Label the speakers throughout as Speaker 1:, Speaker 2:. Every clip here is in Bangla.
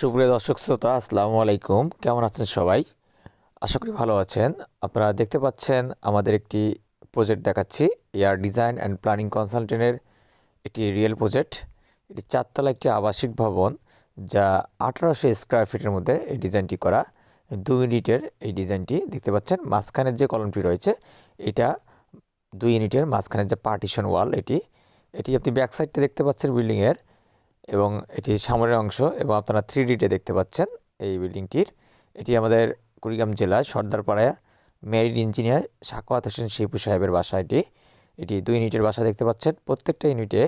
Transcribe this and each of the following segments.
Speaker 1: সুপ্রিয় দর্শক শ্রোতা, আসসালামু আলাইকুম। কেমন আছেন সবাই? আশা করি ভালো আছেন। আপনারা দেখতে পাচ্ছেন আমাদের একটি প্রজেক্ট দেখাচ্ছি। এয়ার ডিজাইন অ্যান্ড প্ল্যানিং কনসালটেন্টের একটি রিয়েল প্রজেক্ট। এটি চারতলা একটি আবাসিক ভবন, যা আঠারোশো স্কোয়ার ফিটের মধ্যে এই ডিজাইনটি করা। দুই ইউনিটের এই ডিজাইনটি দেখতে পাচ্ছেন। মাঝখানের যে কলমটি রয়েছে, এটা দুই ইউনিটের মাঝখানের যে পার্টিশন ওয়াল এটি। এটি আপনি ব্যাক সাইডটা দেখতে পাচ্ছেন বিল্ডিংয়ের। এবং এটি সামনের অংশ এবং আপনারা থ্রি ডিতে দেখতে পাচ্ছেন এই বিল্ডিংটির। এটি আমাদের কুড়িগ্রাম জেলার সর্দারপাড়ায় মেরিন ইঞ্জিনিয়ার সাকওয়াত হোসেন শিপু সাহেবের বাসা এটি। এটি দুই ইউনিটের বাসা দেখতে পাচ্ছেন। প্রত্যেকটা ইউনিটে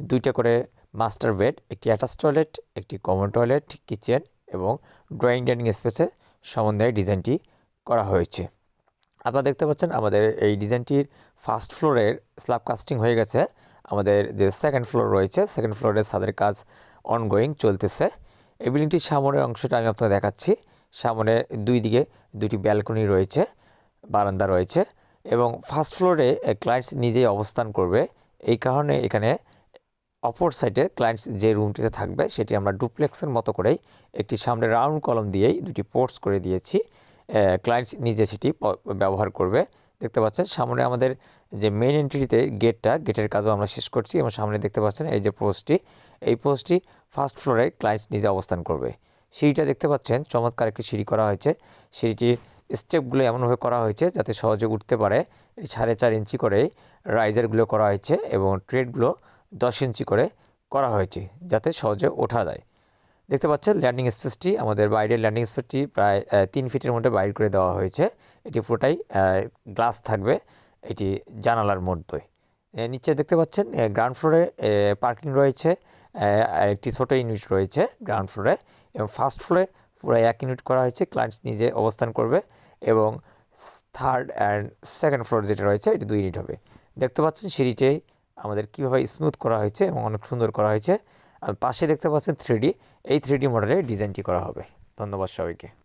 Speaker 1: দুইটা করে মাস্টার বেড, একটি অ্যাটাচ টয়লেট, একটি কমন টয়লেট, কিচেন এবং ড্রয়িং ডাইনিং স্পেসে সম্বন্ধে ডিজাইনটি করা হয়েছে। আপনারা দেখতে পাচ্ছেন আমাদের এই ডিজাইনটির ফার্স্ট ফ্লোরের স্ল্যাব কাস্টিং হয়ে গেছে। আমাদের যে সেকেন্ড ফ্লোর রয়েছে সেকেন্ড ফ্লোরের ছাদের কাজ অনগোয়িং চলতেছে। এই বিল্ডিংটির সামনের অংশটা আমি আপনাদের দেখাচ্ছি। সামনে দুই দিকে দুটি ব্যালকনি রয়েছে, বারান্দা রয়েছে এবং ফার্স্ট ফ্লোরে ক্লায়েন্টস নিজেই অবস্থান করবে। এই কারণে এখানে অপর সাইডে ক্লায়েন্টস যে রুমটিতে থাকবে, সেটি আমরা ডুপ্লেক্সের মতো করেই একটি সামনে রাউন্ড কলম দিয়েই দুটি পোর্টস করে দিয়েছি। ক্লায়েন্টস নিজে সেটি ব্যবহার করবে। দেখতে পাচ্ছেন, সামনে আমাদের যে মেইন এন্ট্রিতে গেটটা গেটের কাজও আমরা শেষ করছি এবং সামনে দেখতে পাচ্ছেন এই যে পোস্টটি এই পোস্টটি ফার্স্ট ফ্লোরে ক্লায়েন্টস নিজে অবস্থান করবে। সিঁড়িটা দেখতে পাচ্ছেন, চমৎকার একটি সিঁড়ি করা হয়েছে। সিঁড়িটির স্টেপগুলো এমনভাবে করা হয়েছে যাতে সহজে উঠতে পারে। সাড়ে চার ইঞ্চি করে রাইজারগুলো করা হয়েছে এবং ট্রেডগুলো দশ ইঞ্চি করে করা হয়েছে যাতে সহজে ওঠা যায়। দেখতে পাচ্ছেন ল্যান্ডিং স্পেসটি আমাদের বাইরের ল্যান্ডিং স্পেসটি প্রায় তিন ফিটের মধ্যে বাইর করে দেওয়া হয়েছে। এটি পুরোটাই গ্লাস থাকবে, এটি জানালার মধ্যে। নিচে দেখতে পাচ্ছেন গ্রাউন্ড ফ্লোরে পার্কিং রয়েছে একটি ছোটো ইউনিট রয়েছে গ্রাউন্ড ফ্লোরে এবং ফার্স্ট ফ্লোরে পুরো এক ইউনিট করা হয়েছে ক্লায়েন্টস নিজে অবস্থান করবে এবং থার্ড অ্যান্ড সেকেন্ড ফ্লোর যেটা রয়েছে, এটি দুই ইউনিট হবে। দেখতে পাচ্ছেন, সিঁড়িটি আমাদের কীভাবে স্মুথ করা হয়েছে এবং অনেক সুন্দর করা হয়েছে। আর পাশে দেখতে পাচ্ছেন থ্রি এই থ্রি ডি মডেলে ডিজাইনটি করা হবে। ধন্যবাদ সবাইকে।